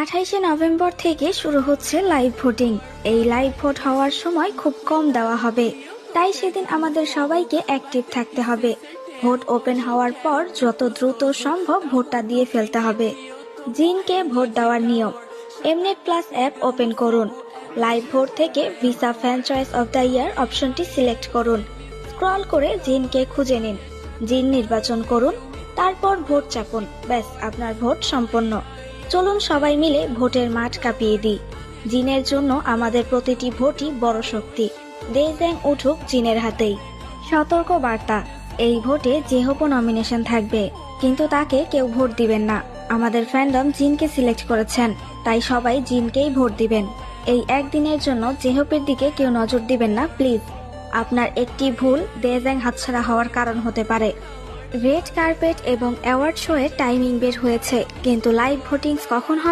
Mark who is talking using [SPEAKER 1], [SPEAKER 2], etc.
[SPEAKER 1] আঠাইশে November থেকে শুরু হচ্ছে লাইভ ভোটিং। এই লাইভ ভোট হওয়ার সময় খুব কম দেওয়া হবে। তাই সেদিন আমাদের সবাইকে অ্যাক্টিভ থাকতে হবে। ভোট ওপেন হওয়ার পর যত দ্রুত সম্ভব ভোটটা দিয়ে ফেলতে হবে। জিনকে ভোট দেওয়ার নিয়ম। এমনেট প্লাস অ্যাপ ওপেন করুন। লাইভ ভোট থেকে Visa fan choice of the year অপশনটি সিলেক্ট করুন। স্ক্রল করে জিনকে খুঁজে নিন। জিন নির্বাচন করুন। তারপর ভোট চাপুন। ব্যাস, আপনার ভোট সম্পন্ন। চলুন সবাই মিলে ভোটের মাঠ কাঁপিয়ে দিই। জিনের জন্য আমাদের প্রতিটি ভোটই বড় শক্তি। দেশব্যাং উঠুক জিনের হাতেই। সতর্ক বার্তা, এই ভোটে যেহপো নমিনেশন থাকবে। কিন্তু তাকে কেউ ভোট দিবেন না। আমাদের ফ্যান্ডম জিনকে সিলেক্ট করেছেন, তাই সবাই জিনকেই ভোট দিবেন। এই একদিনের জন্য জেহপের দিকে কেউ নজর দিবেন না প্লিজ আপনার একটি ভুল দেশব্যাং হাতছাড়া হওয়ার কারণ হতে পারে। রেড কার্পেট এবং অ্যাওয়ার্ড শো এর টাইমিং বের হয়েছে কিন্তু লাইভ ভোটিংস কখন হবে?